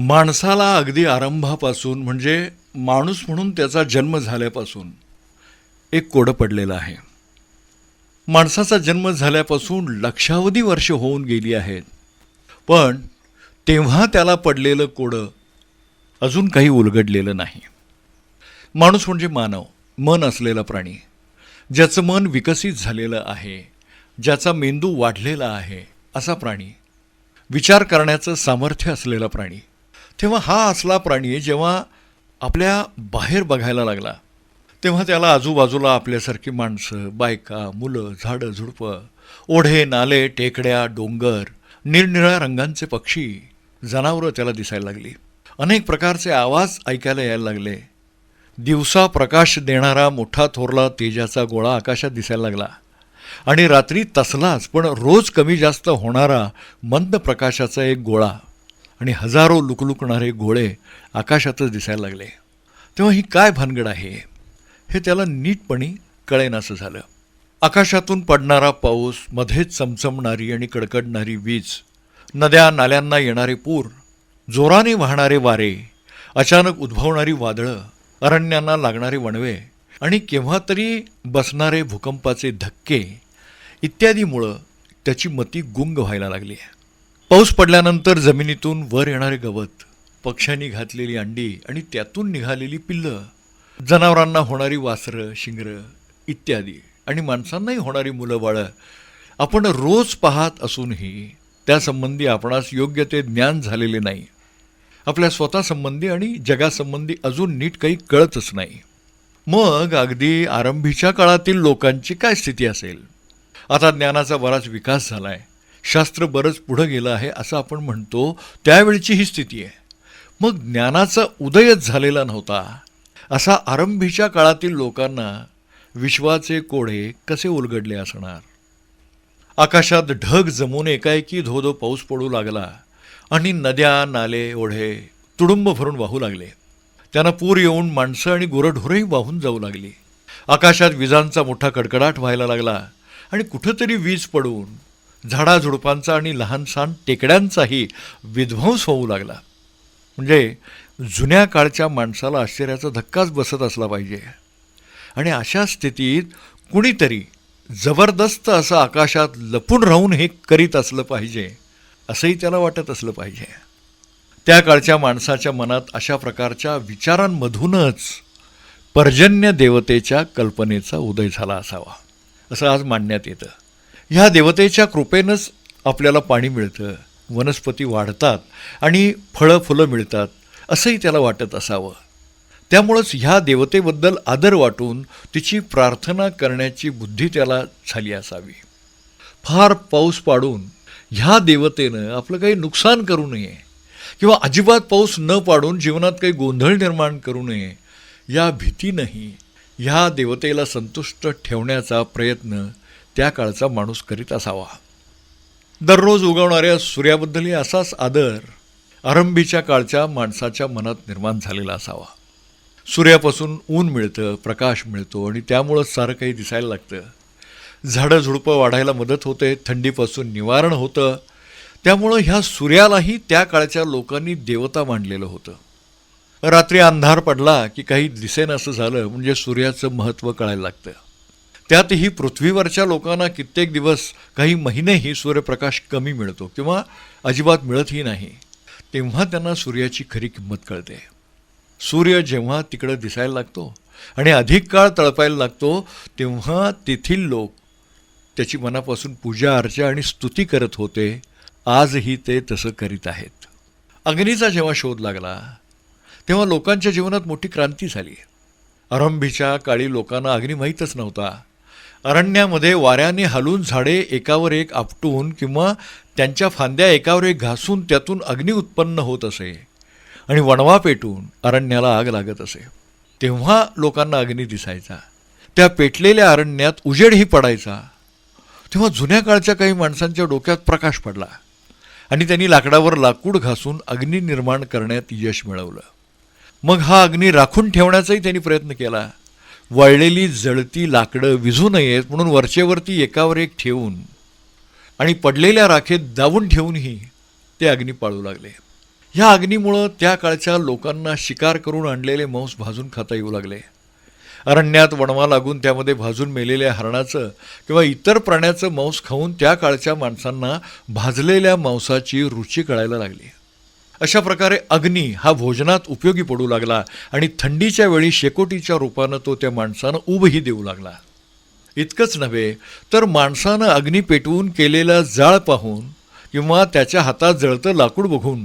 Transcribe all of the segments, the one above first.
माणसाला अगदी आरंभापासून म्हणजे माणूस म्हणून त्याचा जन्म झाल्यापासून एक कोडं पडलेलं आहे. माणसाचा जन्म झाल्यापासून लक्षावधी वर्ष होऊन गेली आहेत. पण तेव्हा त्याला पडलेलं कोडं अजून काही उलगडलेलं नाही. माणूस म्हणजे मानव मन असलेला प्राणी ज्याचं मन विकसित झालेलं आहे ज्याचा मेंदू वाढलेला आहे असा प्राणी विचार करण्याचं सामर्थ्य असलेला प्राणी. तेव्हा हा असला प्राणी जेव्हा आपल्या बाहेर बघायला लागला. तेव्हा त्याला आजूबाजूला आपल्यासारखी माणसं बायका मुलं झाडं झुडपं ओढे नाले टेकड्या डोंगर निरनिळ्या रंगांचे पक्षी जनावरं त्याला दिसायला लागली. अनेक प्रकारचे आवाज ऐकायला यायला लागले. दिवसा प्रकाश देणारा मोठा थोरला तेजाचा गोळा आकाशात दिसायला लागला. आणि रात्री तसलाच पण रोज कमी जास्त होणारा मंद प्रकाशाचा एक गोळा आणि हजारो लुकलुकणारे गोळे आकाशातच दिसायला लागले. तेव्हा ही काय भानगड आहे? हे त्याला नीटपणी कळेनासं झालं. आकाशातून पडणारा पाऊस मध्येच चमचमणारी आणि कडकडणारी वीज नद्या नाल्यांना येणारे पूर जोराने वाहणारे वारे अचानक उद्भवणारी वादळं अरण्यांना लागणारे वणवे आणि केव्हा तरी बसणारे भूकंपाचे धक्के इत्यादीमुळं त्याची मती गुंग व्हायला लागली आहे. पाऊस पडल्यानंतर जमिनीतून वर येणारे गवत पक्ष्यांनी घातलेली अंडी आणि त्यातून निघालेली पिल्लं जनावरांना होणारी वासरं शिंगरं इत्यादी आणि माणसांनाही होणारी मुलं बाळं आपण रोज पाहत असूनही त्यासंबंधी आपणास योग्य ते ज्ञान झालेले नाही. आपल्या स्वतःसंबंधी आणि जगासंबंधी अजून नीट काही कळतच नाही. मग अगदी आरंभीच्या काळातील लोकांची काय स्थिती असेल? आता ज्ञानाचा बराच विकास झाला आहे शास्त्र बरंच पुढं गेलं आहे असं आपण म्हणतो. त्यावेळची ही स्थिती आहे. मग ज्ञानाचा उदयच झालेला नव्हता. असा आरंभीच्या काळातील लोकांना विश्वाचे कोढे कसे उलगडले असणार? आकाशात ढग जमून एकाएकी धोधो पाऊस पडू लागला आणि नद्या नाले ओढे तुडुंब भरून वाहू लागले. त्यांना पूर येऊन माणसं आणि गुरढोरही वाहून जाऊ लागली. आकाशात विजांचा मोठा कडकडाट व्हायला लागला आणि कुठंतरी वीज पडून झाडाझुडपांचा आणि लहानसहान टेकड्यांचाही विध्वंस होऊ लागला. म्हणजे जुन्या काळच्या माणसाला आश्चर्याचा धक्काच बसत असला पाहिजे. आणि अशा स्थितीत कुणीतरी जबरदस्त असं आकाशात लपून राहून हे करीत असलं पाहिजे असंही त्याला वाटत असलं पाहिजे. त्या काळच्या माणसाच्या मनात अशा प्रकारच्या विचारांमधूनच पर्जन्य देवतेच्या कल्पनेचा उदय झाला असावा असं आज मानण्यात येतं. ह्या देवतेच्या कृपेनंच आपल्याला पाणी मिळतं वनस्पती वाढतात आणि फळं फुलं मिळतात असंही त्याला वाटत असावं. त्यामुळंच ह्या देवतेबद्दल आदर वाटून तिची प्रार्थना करण्याची बुद्धी त्याला झाली असावी. फार पाऊस पाडून ह्या देवतेनं आपलं काही नुकसान करू नये किंवा अजिबात पाऊस न पाडून जीवनात काही गोंधळ निर्माण करू नये या भीतीनंही ह्या देवतेला संतुष्ट ठेवण्याचा प्रयत्न त्या काळचा माणूस करीत असावा. दररोज उगवणाऱ्या सूर्याबद्दलही असाच आदर आरंभीच्या काळच्या माणसाच्या मनात निर्माण झालेला असावा. सूर्यापासून ऊन मिळतं प्रकाश मिळतो आणि त्यामुळंच सारं काही दिसायला लागतं. झाडं झुडपं वाढायला मदत होते थंडीपासून निवारण होतं. त्यामुळं ह्या सूर्यालाही त्या काळच्या लोकांनी देवता मांडलेलं होतं. रात्री अंधार पडला की काही दिसेन असं झालं म्हणजे सूर्याचं महत्त्व कळायला लागतं. त्यातही पृथ्वीवरच्या लोकांना कित्येक दिवस काही महिनेही सूर्यप्रकाश कमी मिळतो किंवा अजिबात मिळतही नाही. तेव्हा त्यांना सूर्याची खरी किंमत कळते. सूर्य जेव्हा तिकडं दिसायला लागतो आणि अधिक काळ तळपायला लागतो तेव्हा तेथील लोक त्याची मनापासून पूजा अर्चा आणि स्तुती करत होते. आजही ते तसं करीत आहेत. अग्नीचा जेव्हा शोध लागला तेव्हा लोकांच्या जीवनात मोठी क्रांती झाली. आरंभीच्या काळी लोकांना अग्नी माहीतच नव्हता. अरण्यामध्ये वाऱ्याने हलून झाडे एकावर एक आपटून किंवा त्यांच्या फांद्या एकावर एक घासून त्यातून अग्नी उत्पन्न होत असे. आणि वणवा पेटून अरण्याला आग लागत असे. तेव्हा लोकांना अग्नी दिसायचा. त्या पेटलेल्या अरण्यात उजेडही पडायचा. तेव्हा जुन्या काळच्या काही माणसांच्या डोक्यात प्रकाश पडला. आणि त्यांनी लाकडावर लाकूड घासून अग्नी निर्माण करण्यात यश मिळवलं. मग हा अग्नी राखून ठेवण्याचाही त्यांनी प्रयत्न केला. वळलेली जळती लाकडं विझू नयेत म्हणून वरचेवरती एकावर एक ठेवून आणि पडलेल्या राखेत दावून ठेवूनही ते अग्नी पाळू लागले. ह्या अग्नीमुळं त्या काळच्या लोकांना शिकार करून आणलेले मांस भाजून खाता येऊ लागले. अरण्यात वणवा लागून त्यामध्ये भाजून मेलेल्या हरणाचं किंवा इतर प्राण्याचं मांस खाऊन त्या काळच्या माणसांना भाजलेल्या मांसाची रुची कळायला लागली. अशा प्रकारे अग्नी हा भोजनात उपयोगी पडू लागला आणि थंडीच्या वेळी शेकोटीच्या रूपानं तो त्या माणसानं उभही देऊ लागला. इतकंच नव्हे तर माणसानं अग्नी पेटवून केलेला जाळ पाहून किंवा त्याच्या हातात जळतं लाकूड बघून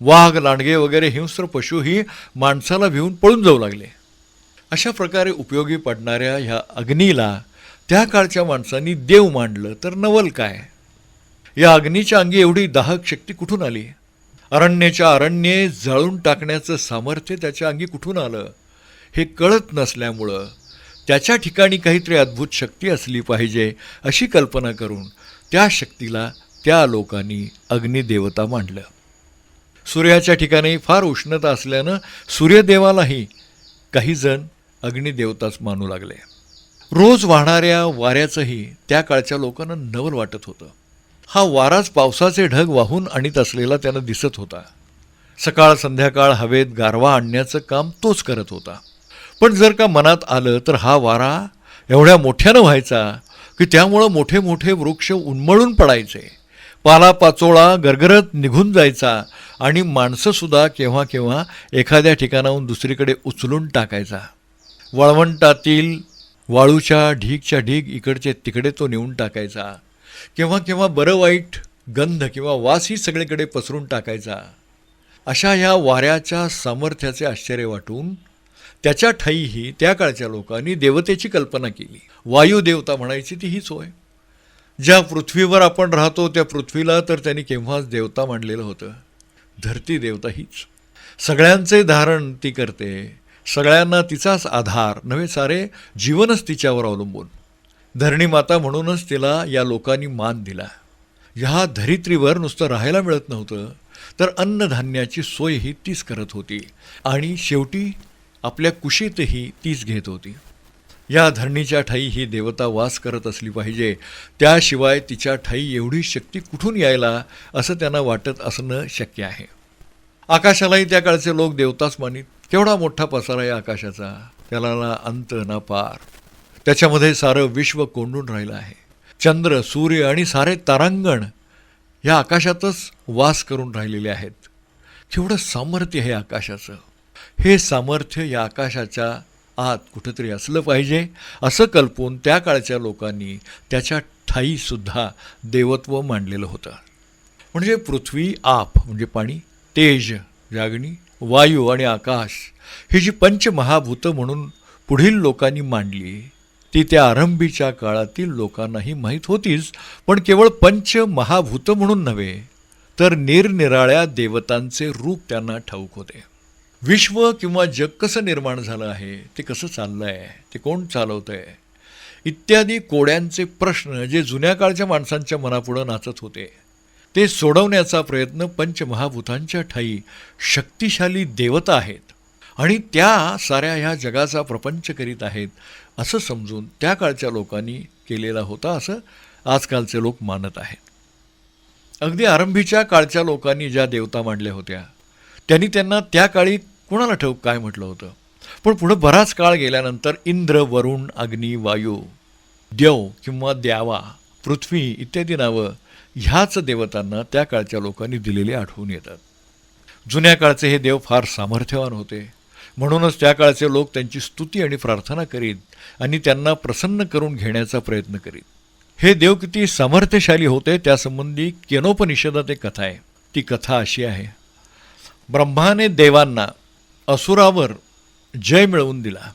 वाघ लांडगे वगैरे हिंस्र पशुही माणसाला भिवून पळून जाऊ लागले. अशा प्रकारे उपयोगी पडणाऱ्या ह्या अग्नीला त्या काळच्या माणसांनी देव मांडलं तर नवल काय? या अग्नीच्या अंगी एवढी दाहक शक्ती कुठून आली? अरण्याच्या अरण्ये जळून टाकण्याचं सामर्थ्य त्याच्या अंगी कुठून आलं? हे कळत नसल्यामुळं त्याच्या ठिकाणी काहीतरी अद्भुत शक्ती असली पाहिजे अशी कल्पना करून त्या शक्तीला त्या लोकांनी अग्निदेवता मांडलं. सूर्याच्या ठिकाणी फार उष्णता असल्यानं सूर्यदेवालाही काही जण अग्निदेवताच मानू लागले. रोज वाहणाऱ्या वाऱ्याचंही त्या काळच्या लोकांना नवल वाटत होतं. हा वाराच पावसाचे ढग वाहून आणीत असलेला त्यांना दिसत होता. सकाळ संध्याकाळ हवेत गारवा आणण्याचं काम तोच करत होता. पण जर का मनात आलं तर हा वारा एवढ्या मोठ्यानं व्हायचा की त्यामुळं मोठे मोठे वृक्ष उन्मळून पडायचे. पालापाचोळा गरगरत निघून जायचा आणि माणसंसुद्धा केव्हा केव्हा एखाद्या ठिकाणाहून दुसरीकडे उचलून टाकायचा. वळवंटातील वाळूच्या ढीगच्या ढीग इकडचे तिकडे तो नेऊन टाकायचा. केव्हा केव्हा बरं वाईट गंध किंवा वासही सगळीकडे पसरून टाकायचा. अशा ह्या वाऱ्याच्या सामर्थ्याचे आश्चर्य वाटून त्याच्या ठाईही त्या काळच्या लोकांनी देवतेची कल्पना केली. वायुदेवता म्हणायची ती हीच होय. ज्या पृथ्वीवर आपण राहतो त्या पृथ्वीला तर त्यांनी केव्हाच देवता मांडलेलं होतं. धरती देवता हीच. सगळ्यांचे धारण ती करते. सगळ्यांना तिचाच आधार. नव्हे सारे जीवनच तिच्यावर अवलंबून. धरणी माता म्हणूनच तिला या लोकांनी मान दिला. ह्या धरित्रीवर नुसतं राहायला मिळत नव्हतं तर अन्नधान्याची सोय ही तीच करत होती आणि शेवटी आपल्या कुशीतही तीच घेत होती. या धरणीच्या ठाई ही देवता वास करत असली पाहिजे त्याशिवाय तिच्या ठाई एवढी शक्ती कुठून यायला असं त्यांना वाटत असणं शक्य आहे. आकाशालाही त्या काळचे लोक देवताच मानित. केवढा मोठा पसारा आहे आकाशाचा. त्याला ना अंत ना पार. त्याच्यामध्ये सारं विश्व कोंडून राहिलं आहे. चंद्र सूर्य आणि सारे तारांगण या आकाशातच वास करून राहिलेले आहेत. केवढं सामर्थ्य आहे आकाशाचं. हे सामर्थ्य या आकाशाच्या आत कुठंतरी असलं पाहिजे असं कल्पून त्या काळच्या लोकांनी त्याच्या ठाईसुद्धा देवत्व मांडलेलं होतं. म्हणजे पृथ्वी आप म्हणजे पाणी तेज जागणी वायू आणि आकाश ही जी पंचमहाभूतं म्हणून पुढील लोकांनी मांडली ती त्या आरंभीच्या काळातील लोकांनाही माहीत होतीच पण केवळ पंच महाभूत म्हणून नव्हे तर निरनिराळ्या देवतांचे रूप त्यांना ठाऊक होते. विश्व किंवा जग कसं निर्माण झालं आहे ते कसं चाललं आहे ते कोण चालवतं आहे इत्यादी कोड्यांचे प्रश्न जे जुन्या काळच्या माणसांच्या मनापुढं नाचत होते ते सोडवण्याचा प्रयत्न पंचमहाभूतांच्या ठाई शक्तिशाली देवता आहेत. आणि त्या साऱ्या ह्या जगाचा प्रपंच करीत आहेत असं समजून त्या काळच्या लोकांनी केलेला होता असं आजकालचे लोक मानत आहेत. अगदी आरंभीच्या काळच्या लोकांनी ज्या देवता मांडल्या होत्या त्यांनी त्यांना त्या काळी कुणाला ठाऊक काय म्हटलं होतं? पण पुढं बराच काळ गेल्यानंतर इंद्र वरुण अग्नी वायू देव किंवा द्यावा पृथ्वी इत्यादी नावं ह्याच देवतांना त्या काळच्या लोकांनी दिलेली आठवून येतात. जुन्या काळचे हे देव फार सामर्थ्यवान होते. म्हणूनच त्या काळचे लोक त्यांची स्तुती आणि प्रार्थना करीत आणि त्यांना प्रसन्न करून घेण्याचा प्रयत्न करीत. हे देव किती सामर्थ्यशाली होते त्यासंबंधी केनोपनिषदात एक कथा आहे. ती कथा अशी आहे. ब्रह्माने देवांना असुरावर जय मिळवून दिला.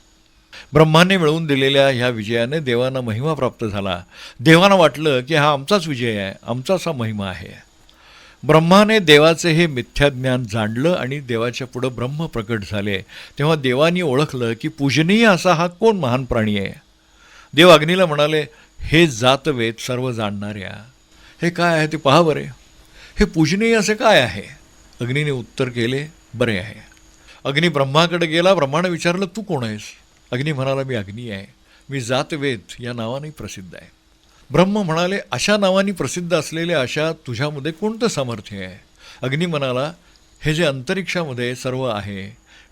ब्रह्माने मिळवून दिलेल्या ह्या विजयाने देवांना महिमा प्राप्त झाला. देवांना वाटलं की हा आमचाच विजय आहे आमचाच हा महिमा आहे. ब्रह्माने देवाचे हे मिथ्याज्ञान जाणलं आणि देवाच्या पुढं ब्रह्म प्रकट झाले. तेव्हा देवानी ओळखलं की पूजनीय असा हा कोण महान प्राणी आहे? देव अग्नीला म्हणाले हे जातवेद सर्व जाणणाऱ्या. हे काय आहे ते पहा बरे. हे पूजनीय असे काय आहे? अग्नीने उत्तर केले बरे आहे. अग्नी ब्रह्माकडे गेला ब्रह्माने विचारलं तू कोण आहेस? अग्नी म्हणाला मी अग्नी आहे. मी जातवेद या नावाने प्रसिद्ध आहे. ब्रह्म म्हणाले अशा नावाने प्रसिद्ध असलेल्या अशा तुझ्यामध्ये कोणतं सामर्थ्य आहे? अग्नी म्हणाला हे जे अंतरिक्षामध्ये सर्व आहे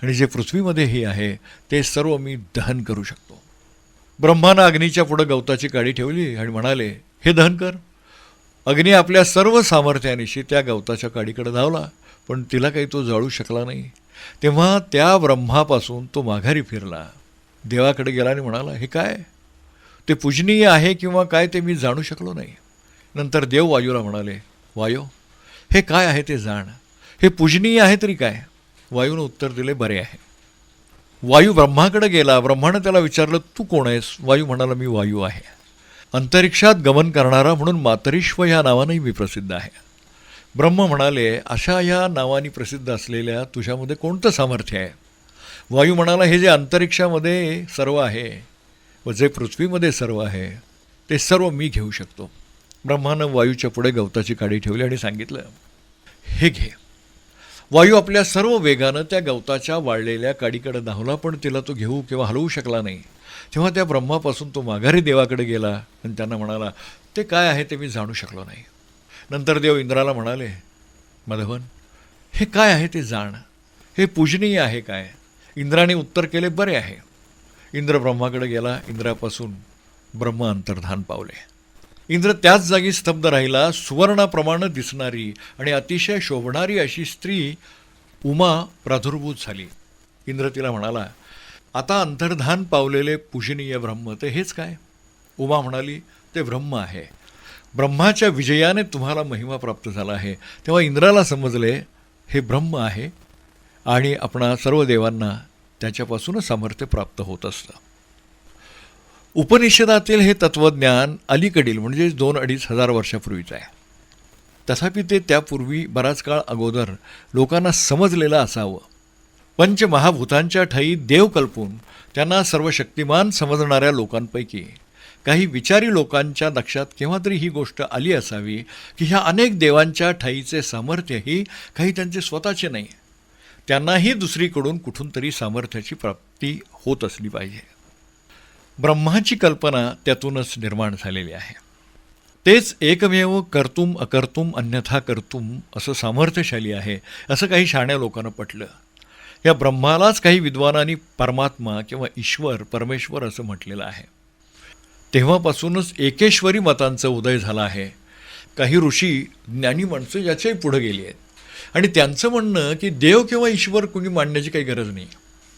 आणि जे पृथ्वीमध्येही आहे ते सर्व मी दहन करू शकतो. ब्रह्मानं अग्नीच्या पुढं गवताची काडी ठेवली आणि म्हणाले हे दहन कर. अग्नी आपल्या सर्व सामर्थ्यानिशी त्या गवताच्या काडीकडे धावला पण तिला काही तो जाळू शकला नाही. तेव्हा त्या ब्रह्मापासून तो माघारी फिरला. देवाकडे गेला आणि म्हणाला हे काय? ते पूजनीय आहे किंवा काय ते मी जाणू शकलो नाही. नंतर देव वायूला म्हणाले वायो हे काय आहे ते जाण? हे पूजनीय आहे तरी काय? वायूनं उत्तर दिले बरे आहे. वायू ब्रह्माकडे गेला ब्रह्मानं त्याला विचारलं तू कोण आहेस? वायू म्हणाला मी वायू आहे. अंतरिक्षात गमन करणारा म्हणून मातरिश्व या नावानंही मी प्रसिद्ध आहे. ब्रह्म म्हणाले अशा या नावाने प्रसिद्ध असलेल्या तुझ्यामध्ये कोणतं सामर्थ्य आहे? वायू म्हणाला हे जे अंतरिक्षामध्ये सर्व आहे व जे पृथ्वीमध्ये सर्व आहे ते सर्व मी घेऊ शकतो. ब्रह्मानं वायूच्या पुढे गवताची काडी ठेवली आणि सांगितलं हे घे. वायू आपल्या सर्व वेगानं त्या गवताच्या वाळलेल्या काडीकडे धावला पण तिला तो घेऊ किंवा हलवू शकला नाही. तेव्हा त्या ब्रह्मापासून तो माघारी देवाकडे गेला आणि त्यांना म्हणाला ते काय आहे ते मी जाणू शकलो नाही. नंतर देव इंद्राला म्हणाले मधवन हे काय आहे ते जाण? हे पूजनीय आहे काय? इंद्राने उत्तर केले बरे आहे. इंद्र ब्रह्माकडे गेला. इंद्रापासून ब्रह्म अंतर्धान पावले. इंद्र त्याच जागी स्तब्ध राहिला. सुवर्णाप्रमाणे दिसणारी आणि अतिशय शोभणारी अशी स्त्री उमा प्रादुर्भूत झाली. इंद्र तिला म्हणाला आता अंतर्धान पावलेले पूजनीय ब्रह्म ते हेच काय? उमा म्हणाली ते ब्रह्म आहे. ब्रह्माच्या विजयाने तुम्हाला महिमा प्राप्त झाला आहे. तेव्हा इंद्राला समजले हे ब्रह्म आहे आणि आपणा सर्व देवांना त्याच्यापासूनच सामर्थ्य प्राप्त होत असतं. उपनिषदातील हे तत्त्वज्ञान अलीकडील म्हणजे दोन अडीच हजार वर्षापूर्वीचं आहे. तथापि ते त्यापूर्वी बराच काळ अगोदर लोकांना समजलेलं असावं. पंचमहाभूतांच्या ठाई देव कल्पून त्यांना सर्व शक्तिमान समजणाऱ्या लोकांपैकी काही विचारी लोकांच्या लक्षात केव्हा तरी ही गोष्ट आली असावी की ह्या अनेक देवांच्या ठाईचे सामर्थ्यही काही त्यांचे स्वतःचे नाही. त्यांनाही दुसरीकडून कुठून तरी सामर्थ्याची प्राप्ती होत असली पाहिजे. ब्रह्माची कल्पना त्यातूनच निर्माण झालेली आहे. तेच एकमेव कर्तुम अकर्तुम अन्यथा कर्तुम असं सामर्थ्यशाली आहे असं काही शाण्या लोकांना पटलं. या ब्रह्मालाच काही विद्वानांनी परमात्मा किंवा ईश्वर परमेश्वर असं म्हटलेलं आहे. तेव्हापासूनच एकेश्वरी मतांचा उदय झाला आहे. काही ऋषी ज्ञानी माणसं याच्याही पुढे गेली आहेत. आणि त्यांचं म्हणणं की देव किंवा ईश्वर कुणी मांडण्याची काही गरज नाही.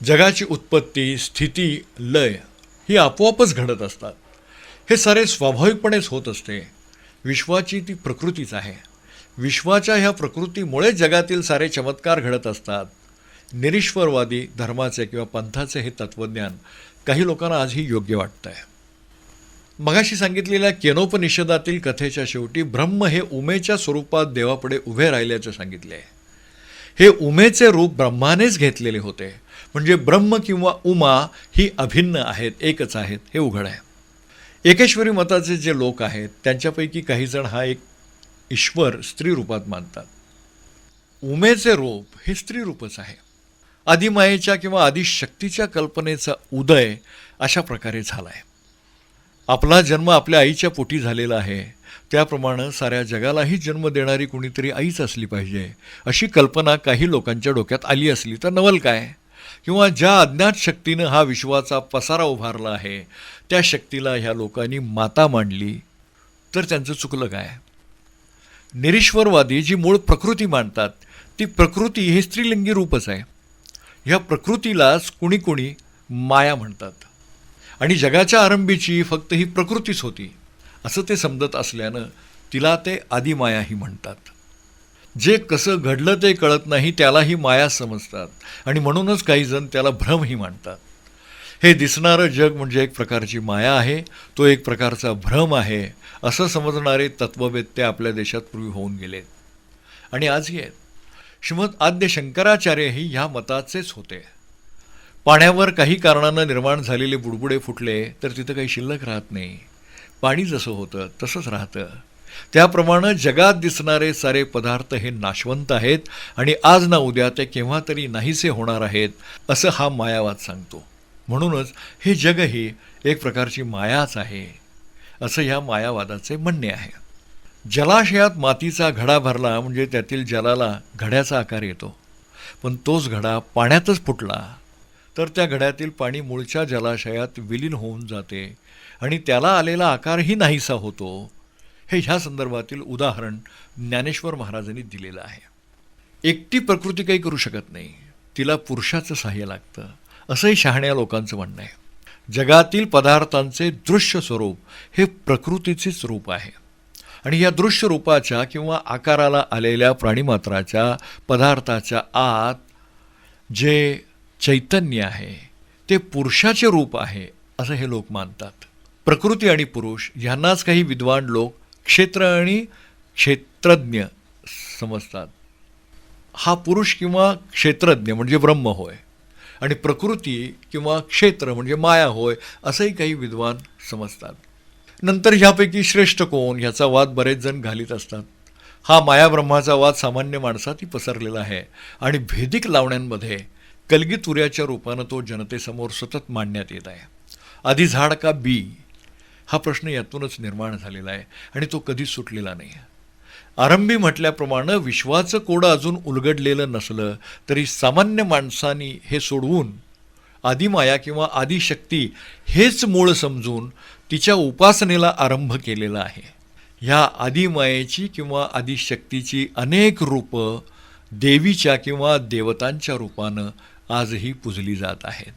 जगाची उत्पत्ती स्थिती लय ही आपोआपच घडत असतात. हे सारे स्वाभाविकपणेच होत असते. विश्वाची ती प्रकृतीच आहे. विश्वाच्या ह्या प्रकृतीमुळे जगातील सारे चमत्कार घडत असतात. निरीश्वरवादी धर्माचे किंवा पंथाचे हे तत्त्वज्ञान काही लोकांना आजही योग्य वाटतं आहे मगाशी सांगितलेल्या केनोपनिषदातील कथेच्या शेवटी ब्रह्म हे उमेच्या स्वरूपात देवापुढे उभे राहिल्याचे सांगितले हे उमेचे रूप ब्रह्मानेच घेतलेले होते. म्हणजे ब्रह्म किंवा उमा ही अभिन्न आहेत एकच आहेत हे उघड आहे. एकेश्वरी मताचे जे लोक आहेत त्यांच्यापैकी काही जण हा एक ईश्वर स्त्री रूपात मानतात. उमेचे रूप हे स्त्री रूपच आहे. आदिमायेच्या किंवा आदिशक्तीच्या कल्पनेचा उदय अशा प्रकारे झाला आहे आपला जन्म आपल्या आईच्या पोटी झालेला आहे. त्याप्रमाणे साऱ्या जगालाही जन्म देणारी कुणीतरी आईच असली पाहिजे. अशी कल्पना काही लोकांच्या डोक्यात आली असली तर नवल काय? किंवा ज्या अज्ञात शक्तीनं हा विश्वाचा पसारा उभारला आहे त्या शक्तीला ह्या लोकांनी माता मांडली तर त्यांचं चुकलं काय? निरीश्वरवादी जी मूळ प्रकृती मांडतात ती प्रकृती हे स्त्रीलिंगी रूपच आहे. ह्या प्रकृतीलाच कुणी कुणी माया म्हणतात. आणि जगाच्या आरंभीची फक्त ही प्रकृतीच होती असं ते समजत असल्यानं तिला ते आदिमायाही म्हणतात. जे कसं घडलं ते कळत नाही त्यालाही माया समजतात. आणि म्हणूनच काही जण त्याला भ्रमही मानतात. हे दिसणारं जग म्हणजे एक प्रकारची माया आहे तो एक प्रकारचा भ्रम आहे असं समजणारे तत्ववेत्ते आपल्या देशात पूर्वी होऊन गेलेत. आणि आजही आहेत. श्रीमद आद्य शंकराचार्यही ह्या मताचेच होते. पाण्यावर काही कारणानं निर्माण झालेले बुडबुडे फुटले तर तिथं काही शिल्लक राहत नाही. पाणी जसं होतं तसंच राहतं. त्याप्रमाणे जगात दिसणारे सारे पदार्थ हे नाशवंत आहेत आणि आज ना उद्या ते केव्हा तरी नाहीसे होणार आहेत असं हा मायावाद सांगतो. म्हणूनच हे जगही एक प्रकारची मायाच आहे असं ह्या मायावादाचे म्हणणे आहे. जलाशयात मातीचा घडा भरला म्हणजे त्यातील जलाला घड्याचा आकार येतो. पण तोच घडा पाण्यातच फुटला. तर त्या घड्यातील पाणी मूळच्या जलाशयात विलीन होऊन जाते आणि त्याला आलेला आकारही नाहीसा होतो. हे ह्या संदर्भातील उदाहरण ज्ञानेश्वर महाराजांनी दिलेलं आहे. एकटी प्रकृती काही करू शकत नाही. तिला पुरुषाचं सहाय्य लागतं. असंही शहाण्या लोकांचं म्हणणं आहे. जगातील पदार्थांचे दृश्य स्वरूप हे प्रकृतीचेच रूप आहे. आणि या दृश्य रूपाच्या किंवा आकाराला आलेल्या प्राणीमात्राच्या पदार्थाच्या आत जे चैतन्य आहे. ते पुरुषाचे रूप आहे असं हे लोक मानतात. प्रकृती आणि पुरुष यांनाच काही विद्वान लोक क्षेत्र आणि क्षेत्रज्ञ समजतात. हा पुरुष किंवा क्षेत्रज्ञ म्हणजे ब्रह्म होय आणि प्रकृती किंवा क्षेत्र म्हणजे माया होय असंही काही विद्वान समजतात. नंतर ह्यापैकी श्रेष्ठ कोण ह्याचा वाद बरेच जण घालीत असतात. हा माया ब्रह्माचा वाद सामान्य माणसातही पसरलेला आहे आणि भेदिक लावण्यांमध्ये कलगीतुऱ्याच्या रूपानं तो जनतेसमोर सतत मांडण्यात येत आहे. आधी झाड का बी? हा प्रश्न यातूनच निर्माण झालेला आहे आणि तो कधीच सुटलेला नाही. आरंभी म्हटल्याप्रमाणे विश्वाचं कोडं अजून उलगडलेलं नसलं तरी सामान्य माणसानी हे सोडवून आदिमाया किंवा आदिशक्ती हेच मूळ समजून तिच्या उपासनेला आरंभ केलेला आहे. ह्या आदिमायेची किंवा आदिशक्तीची अनेक रूपं देवीच्या किंवा देवतांच्या रूपानं आजही पूजली जात आहेत.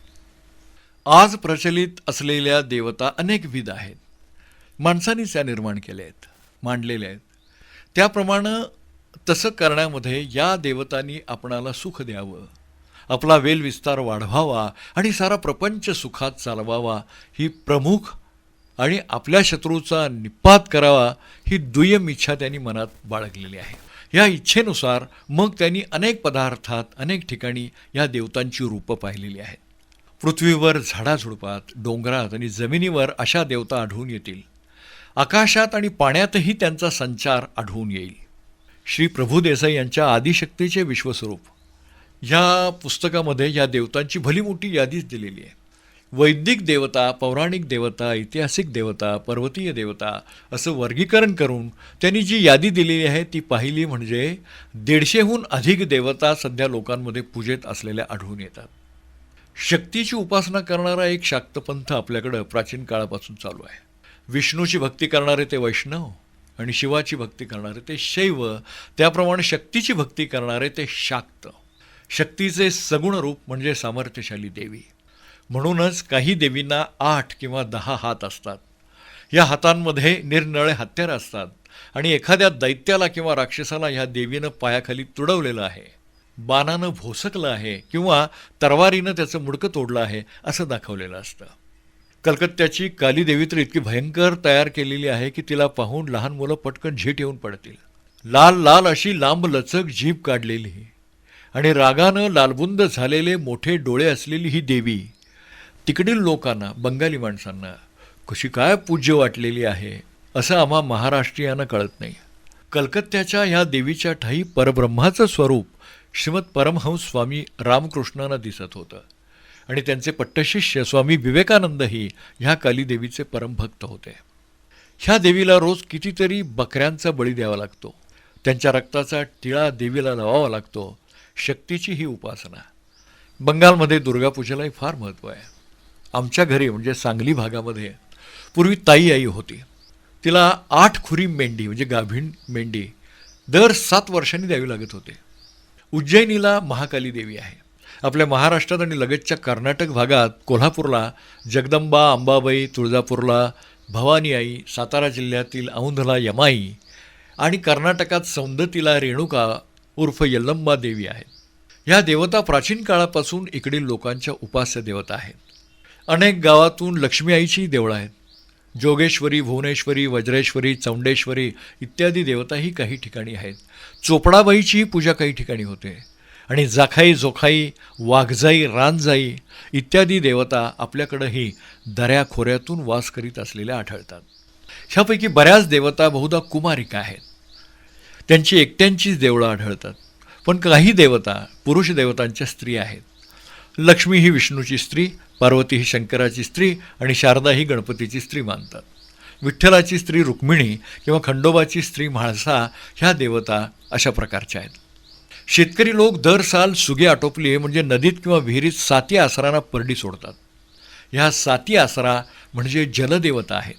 आज प्रचलित असलेल्या देवता अनेकविध आहेत. माणसांनीच त्या निर्माण केल्या आहेत मांडलेल्या आहेत. त्याप्रमाणे तसं करण्यामध्ये या देवतांनी आपणाला सुख द्यावं आपला वेलविस्तार वाढवावा आणि सारा प्रपंच सुखात चालवावा ही प्रमुख आणि आपल्या शत्रूचा निपात करावा ही दुय्यम इच्छा त्यांनी मनात बाळगलेली आहे. या इच्छेनुसार मग त्यांनी अनेक पदार्थात अनेक ठिकाणी या देवतांची रूपं पाहिलेली आहेत. पृथ्वीवर झाडाझुडपात डोंगरात आणि जमिनीवर अशा देवता आढळून येतील. आकाशात आणि पाण्यातही त्यांचा संचार आढळून येईल. श्री प्रभू देसाई यांच्या आदिशक्तीचे विश्वस्वरूप. या पुस्तकामध्ये या देवतांची भली मोठी यादीच दिलेली आहे. वैदिक देवता पौराणिक देवता ऐतिहासिक देवता पर्वतीय देवता असं वर्गीकरण करून त्यांनी जी यादी दिलेली आहे ती पाहिली म्हणजे दीडशेहून अधिक देवता सध्या लोकांमध्ये पूजेत असलेल्या आढळून येतात. शक्तीची उपासना करणारा एक शाक्तपंथ आपल्याकडं प्राचीन काळापासून चालू आहे. विष्णूची भक्ती करणारे ते वैष्णव आणि शिवाची भक्ती करणारे ते शैव त्याप्रमाणे शक्तीची भक्ती करणारे ते शाक्त. शक्तीचे सगुण रूप म्हणजे सामर्थ्यशाली देवी. म्हणूनच काही देवींना आठ किंवा दहा हात असतात. या हातांमध्ये निरनिळे हत्यार असतात आणि एखाद्या दैत्याला किंवा राक्षसाला ह्या देवीनं पायाखाली तुडवलेलं आहे. बाणानं भोसकलं आहे किंवा तरवारीनं त्याचं मुडकं तोडलं आहे असं दाखवलेलं असतं. कलकत्त्याची काली देवी तर इतकी भयंकर तयार केलेली आहे की तिला पाहून लहान मुलं पटकन झीट येऊन पडतील. लाल लाल अशी लांब लचक जीभ काढलेली. आणि रागानं लालबुंद झालेले मोठे डोळे असलेली ही देवी तिकडील लोकांना बंगाली माणसांना कशी काय पूज्य वाटलेली आहे असं आम्हा महाराष्ट्रीयांना कळत नाही. कलकत्त्याच्या ह्या देवीच्या ठाई परब्रह्माचं स्वरूप श्रीमद परमहंस स्वामी रामकृष्णांना दिसत होतं. आणि त्यांचे पट्टशिष्य स्वामी विवेकानंदही ह्या कालीदेवीचे परमभक्त होते. ह्या देवीला रोज कितीतरी बकऱ्यांचा बळी द्यावा लागतो. त्यांच्या रक्ताचा टिळा देवीला लावावा लागतो. शक्तीची ही उपासना. बंगालमध्ये दुर्गापूजेलाही फार महत्त्व आहे. आमच्या घरी म्हणजे सांगली भागामध्ये पूर्वी ताई आई होती. तिला आठ खुरी मेंढी म्हणजे गाभीण मेंढी दर सात वर्षांनी द्यावी लागत होते. उज्जैनीला महाकाली देवी आहे. आपल्या महाराष्ट्रात आणि लगतच्या कर्नाटक भागात कोल्हापूरला जगदंबा अंबाबाई तुळजापूरला भवानी आई सातारा जिल्ह्यातील औंधला यमाई आणि कर्नाटकात सौंदतीला रेणुका उर्फ यल्लंबा देवी आहेत. ह्या देवता प्राचीन काळापासून इकडील लोकांच्या उपास्य देवता आहेत. अनेक गावातून लक्ष्मी आईची देवळं आहेत. जोगेश्वरी भुवनेश्वरी वज्रेश्वरी चौंडेश्वरी इत्यादी देवताही काही ठिकाणी आहेत. चोपडाबाईचीही पूजा काही ठिकाणी होते. आणि जाखाई जोखाई वाघजाई रानजाई इत्यादी देवता आपल्याकडंही दऱ्याखोऱ्यातून वास करीत असलेल्या आढळतात. ह्यापैकी बऱ्याच देवता बहुधा कुमारिका आहेत. त्यांची एकट्यांचीच देवळं आढळतात. पण काही देवता पुरुष देवतांच्या स्त्री आहेत. लक्ष्मी ही विष्णूची स्त्री पार्वती ही शंकराची स्त्री आणि शारदा ही गणपतीची स्त्री मानतात. विठ्ठलाची स्त्री रुक्मिणी किंवा खंडोबाची स्त्री म्हाळसा ह्या देवता अशा प्रकारच्या आहेत. शेतकरी लोक दर साल सुगे आटोपली म्हणजे नदीत किंवा विहिरीत साती आसरांना परडी सोडतात. ह्या साती आसरा म्हणजे जलदेवता आहेत.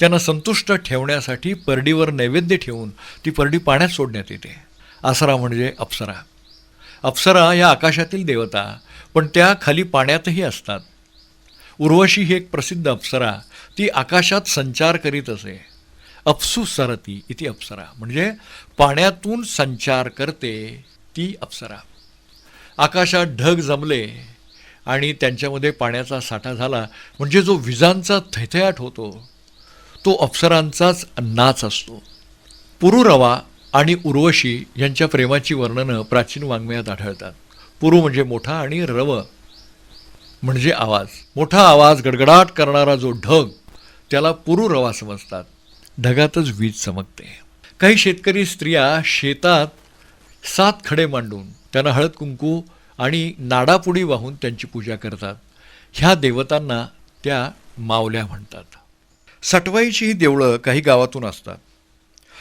त्यांना संतुष्ट ठेवण्यासाठी परडीवर नैवेद्य ठेवून ती परडी पाण्यात सोडण्यात येते. आसरा म्हणजे अप्सरा. अप्सरा ह्या आकाशातील देवता पण त्या खाली पाण्यातही असतात. उर्वशी ही एक प्रसिद्ध अप्सरा ती आकाशात संचार करीत असे. अप्सु सरती इति अप्सरा म्हणजे पाण्यातून संचार करते ती अप्सरा. आकाशात ढग जमले आणि त्यांच्यामध्ये पाण्याचा साठा झाला म्हणजे जो विजांचा थैथयाट होतो तो अप्सरांचाच नाच असतो. पुरुरवा आणि उर्वशी यांच्या प्रेमाची वर्णनं प्राचीन वाङ्मयात आढळतात. पुरु म्हणजे मोठा आणि रव म्हणजे आवाज. मोठा आवाज गडगडाट करणारा जो ढग त्याला पुरु रवा समजतात. ढगातच वीज चमकते. काही शेतकरी स्त्रिया शेतात सात खडे मांडून त्यांना हळद कुंकू आणि नाडापुडी वाहून त्यांची पूजा करतात. ह्या देवतांना त्या मावल्या म्हणतात. सटवाईची ही देवळं काही गावातून असतात.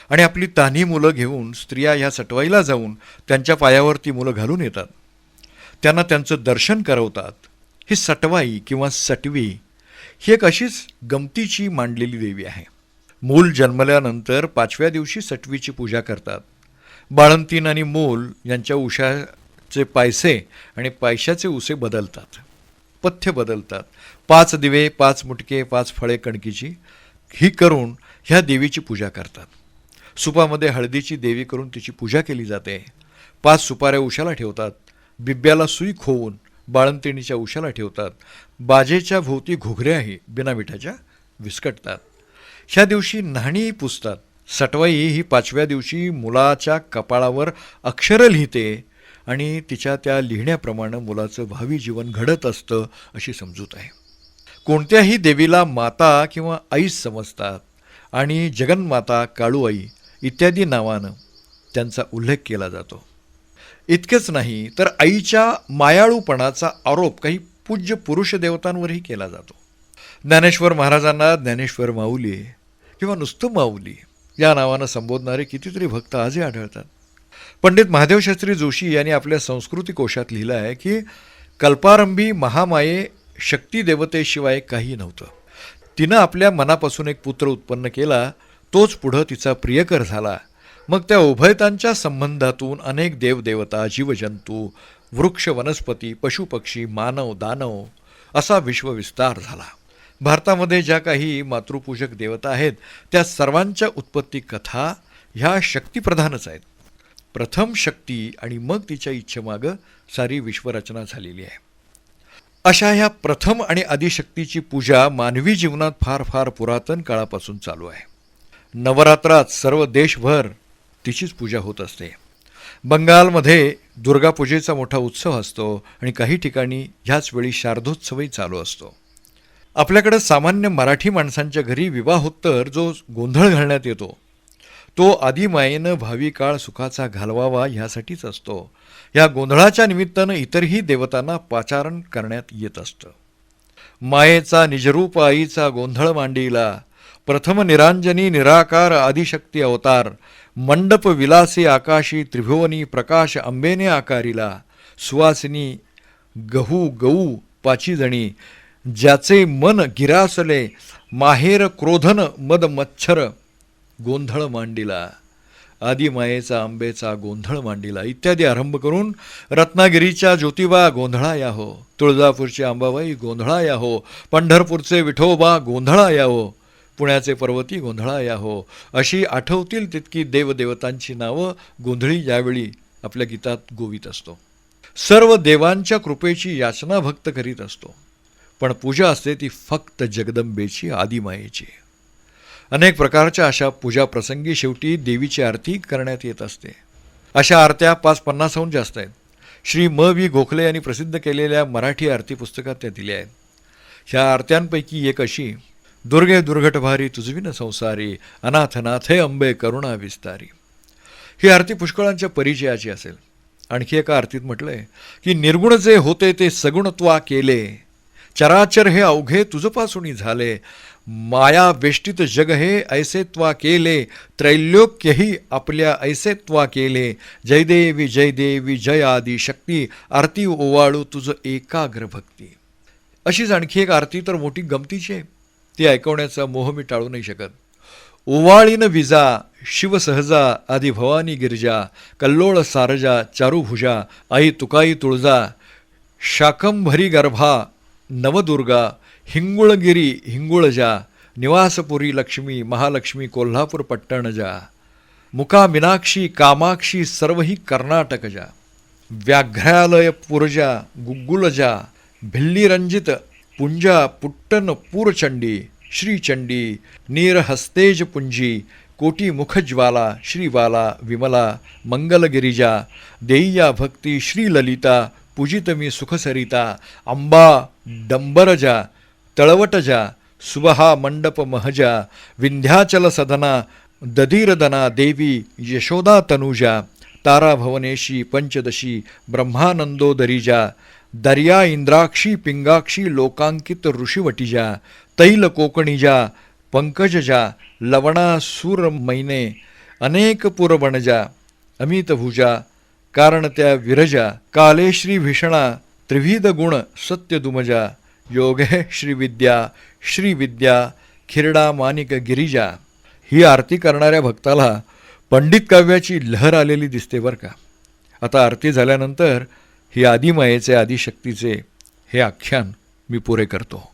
आणि आपली तान्ही मुलं घेऊन स्त्रिया ह्या सटवाईला जाऊन त्यांच्या पायावर ती मुलं घालून येतात. त्यांना त्यांचं दर्शन करवतात. ही सटवाई किंवा सटवी ही एक अशीच गमतीची मांडलेली देवी आहे. मूल जन्मल्यानंतर पाचव्या दिवशी सटवीची पूजा करतात. बाळंतीण आणि मूल यांच्या उशाचे पायसे आणि पैशाचे उसे बदलतात. पथ्य बदलतात. पाच दिवे पाच मुटके पाच फळे कणकीची ही करून ह्या देवीची पूजा करतात. सुपामध्ये हळदीची देवी करून तिची पूजा केली जाते. पाच सुपाऱ्या उशाला ठेवतात. बिब्याला सुई खोवून बाळंतिणीच्या उशाला ठेवतात. बाजेच्या भोवती घुगऱ्याही बिनामिठाच्या विस्कटतात. ह्या दिवशी न्हाणी पुसतात. सटवाई ही पाचव्या दिवशी मुलाच्या कपाळावर अक्षरं लिहिते आणि तिच्या त्या लिहिण्याप्रमाणे मुलाचं भावी जीवन घडत असतं अशी समजूत आहे. कोणत्याही देवीला माता किंवा आईच समजतात आणि जगन्माता काळूआई इत्यादी नावानं त्यांचा उल्लेख केला जातो. इतकेच नाही तर आईच्या मायाळूपणाचा आरोप काही पूज्य पुरुष देवतांवरही केला जातो. ज्ञानेश्वर महाराजांना ज्ञानेश्वर माऊली किंवा नुसतं माऊली या नावानं संबोधणारे कितीतरी भक्त आजही आढळतात. पंडित महादेवशास्त्री जोशी यांनी आपल्या संस्कृती कोशात लिहिलं आहे की कल्पारंभी महामाये शक्ती देवतेशिवाय काही नव्हतं. तिनं आपल्या मनापासून एक पुत्र उत्पन्न केला तोच पुढं तिचा प्रियकर झाला मग त्या उभयतांच्या संबंधातून अनेक देवदेवता जीवजंतू वृक्ष वनस्पती पशुपक्षी मानव दानव असा विश्वविस्तार झाला. भारतामध्ये ज्या काही मातृपूजक देवता आहेत त्या सर्वांच्या उत्पत्ती कथा ह्या शक्तिप्रधानच आहेत. प्रथम शक्ती आणि मग तिच्या इच्छेमागं सारी विश्वरचना झालेली आहे. अशा ह्या प्रथम आणि आदिशक्तीची पूजा मानवी जीवनात फार फार पुरातन काळापासून चालू आहे. नवरात्रात सर्व देशभर तिचीच पूजा होत असते. बंगालमध्ये दुर्गापूजेचा मोठा उत्सव असतो आणि काही ठिकाणी ह्याच वेळी शारदोत्सवही चालू असतो. आपल्याकडं सामान्य मराठी माणसांच्या घरी विवाहोत्तर जो गोंधळ घालण्यात येतो तो आदिमायेनं भावी काळ सुखाचा घालवावा ह्यासाठीच असतो. या गोंधळाच्या निमित्तानं इतरही देवतांना पाचारण करण्यात येत असतं. मायेचा निजरूप आईचा गोंधळ मांडीला प्रथम निरांजनी निराकार आदिशक्ती अवतार मंडप विलासी आकाशी त्रिभुवनी प्रकाश अंबेने आकारिला. सुवासिनी गहू गऊ पाचीजणी ज्याचे मन गिरासले माहेर क्रोधन मद मच्छर गोंधळ मांडिला. आदिमायेचा आंबेचा गोंधळ मांडिला. इत्यादी आरंभ करून रत्नागिरीच्या ज्योतिबा गोंधळा या हो. तुळजापूरची अंबाबाई गोंधळा या हो. पंढरपूरचे विठोबा गोंधळा या हो. पुण्याचे पर्वती गोंधळा या हो. अशी आठवतील तितकी देवदेवतांची नावं गोंधळी यावेळी आपल्या गीतात गोवित असतो. सर्व देवांच्या कृपेची याचना भक्त करीत असतो. पण पूजा असते ती फक्त जगदंबेची आदिमायेची. अनेक प्रकारच्या अशा पूजा प्रसंगी शेवटी देवीची आरती करण्यात येत असते. अशा आरत्या पाच पन्नासहून जास्त आहेत. श्री म. व्ही. गोखले यांनी प्रसिद्ध केलेल्या मराठी आरती पुस्तकात त्या दिल्या आहेत. ह्या आरत्यांपैकी एक अशी दुर्गे दुर्घटभारी तुझविन संसारी अनाथनाथे अंबे करुणा विस्तारी ही आरती पुष्कळांच्या परिचयाची असेल आणखी एका आरतीत म्हटलंय की निर्गुण जे होते ते सगुणत्वा केले चराचर हे अवघे तुझपासून झाले माया वेष्टित जग हे ऐसेत्वा केले त्रैलोक्यही आपल्या ऐसेत्वा केले जयदेवी जयदेवी जय आदी शक्ती आरती ओवाळू तुझं एकाग्र भक्ती अशीच आणखी एक आरती तर मोठी गमतीची आहे ती ऐकवण्याचा मोह मी टाळू नाही शकत. ओवाळीन विजा शिवसहजा आदी भवानी गिरिजा कल्लोळ सारजा चारुभुजा आई तुकाई तुळजा शाकंभरी गर्भा नवदुर्गा हिंगुळगिरी हिंगुळजा निवासपुरी लक्ष्मी महालक्ष्मी कोल्हापूर पट्टणजा मुका मीनाक्षी कामाक्षी सर्वही कर्नाटकजा व्याघ्रालय पुरजा गुग्गुलजा भिल्लीरंजित पुंजा पुट्टन पूरचंडी श्रीचंडी नीरहस्तेजपुंजी कोटी मुखज्वाला श्रीबाला विमला मंगलगिरिजा देय्या भक्ती श्रीललिता पूजितमी सुखसरिता अंबा डंबरजा तळवटजा सुबहा मंडप महजा विंध्याचल सदना दधीरदना देवी यशोदा तनुजा तारा भवनेशी पंचदशी ब्रह्मानंदोदरीजा दर्या इंद्राक्षी पिंगाक्षी लोकांकित ऋषिवटीजा तैल कोकणीजा पंकजजा लवणा सूर मैने अनेक पुरबणजा अमितभुजा कारण त्या विरजा काले श्री भीषणा त्रिविध गुण सत्यदुमजा योगे श्रीविद्या श्रीविद्या खिरडा मानिक गिरिजा. ही आरती करणाऱ्या भक्ताला पंडित काव्याची लहर आलेली दिसते बरं का. आता आरती झाल्यानंतर ही आदिमायेचे आदिशक्तीचे हे आख्यान मी पुरे करतो.